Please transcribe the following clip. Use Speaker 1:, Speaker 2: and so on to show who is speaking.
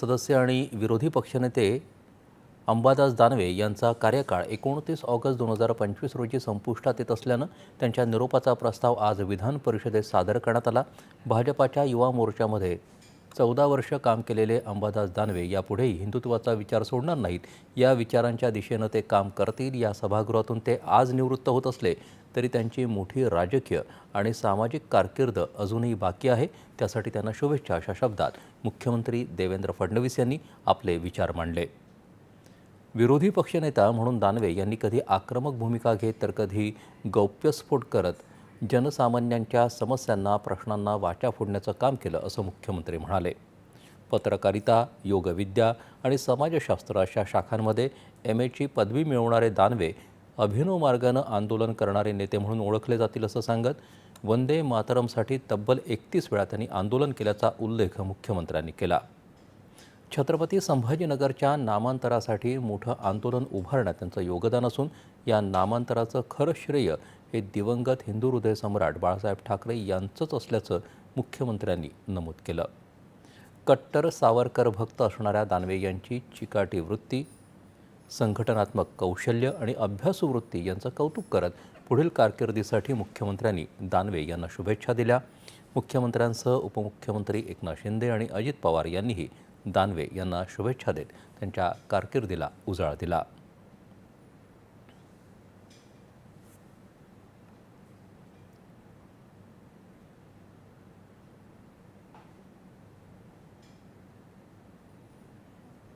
Speaker 1: सदस्य आणि विरोधी पक्षनेते अंबादास दानवे यांचा कार्यकाळ एकोणतीस ऑगस्ट दोन हजार पंचवीस रोजी संपुष्टात येत असल्यानं त्यांच्या निरोपाचा प्रस्ताव आज विधान परिषदेत सादर करण्यात आला. भाजपाच्या युवा मोर्चामध्ये चौदा वर्ष काम केलेले अंबादास दानवे यापुढेही हिंदुत्वाचा विचार सोडणार नाहीत. या विचारांच्या दिशेनं ते काम करतील. या सभागृहातून ते आज निवृत्त होत असले तरी त्यांची मोठी राजकीय आणि सामाजिक कारकीर्द अजूनही बाकी आहे. त्यासाठी त्यांना शुभेच्छा अशा शब्दात मुख्यमंत्री देवेंद्र फडणवीस यांनी आपले विचार मांडले. विरोधी पक्षनेता म्हणून दानवे यांनी कधी आक्रमक भूमिका घेत तर कधी गौप्यस्फोट करत जनसामान्यांच्या समस्यांना प्रश्नांना वाचा फोडण्याचं काम केलं असं मुख्यमंत्री म्हणाले. पत्रकारिता योगविद्या आणि समाजशास्त्र अशा शाखांमध्ये एम एची पदवी मिळवणारे दानवे अभिनव मार्गानं आंदोलन करणारे नेते म्हणून ओळखले जातील असं सांगत वंदे मातरमसाठी तब्बल एकतीस वेळा त्यांनी आंदोलन केल्याचा उल्लेख मुख्यमंत्र्यांनी केला. छत्रपती संभाजीनगरच्या नामांतरासाठी मोठं आंदोलन उभारण्यात त्यांचं योगदान असून या नामांतराचं खरं श्रेय हे दिवंगत हिंदू हृदय सम्राट बाळासाहेब ठाकरे यांचंच असल्याचं मुख्यमंत्र्यांनी नमूद केलं. कट्टर सावरकर भक्त असणाऱ्या दानवे यांची चिकाटी वृत्ती संघटनात्मक कौशल्य आणि अभ्यासू वृत्ती यांचं कौतुक करत पुढील कारकिर्दीसाठी मुख्यमंत्र्यांनी दानवे यांना शुभेच्छा दिल्या. मुख्यमंत्र्यांसह उपमुख्यमंत्री एकनाथ शिंदे आणि अजित पवार यांनीही दानवे यांना शुभेच्छा देत त्यांच्या कारकिर्दीला उजाळा दिला.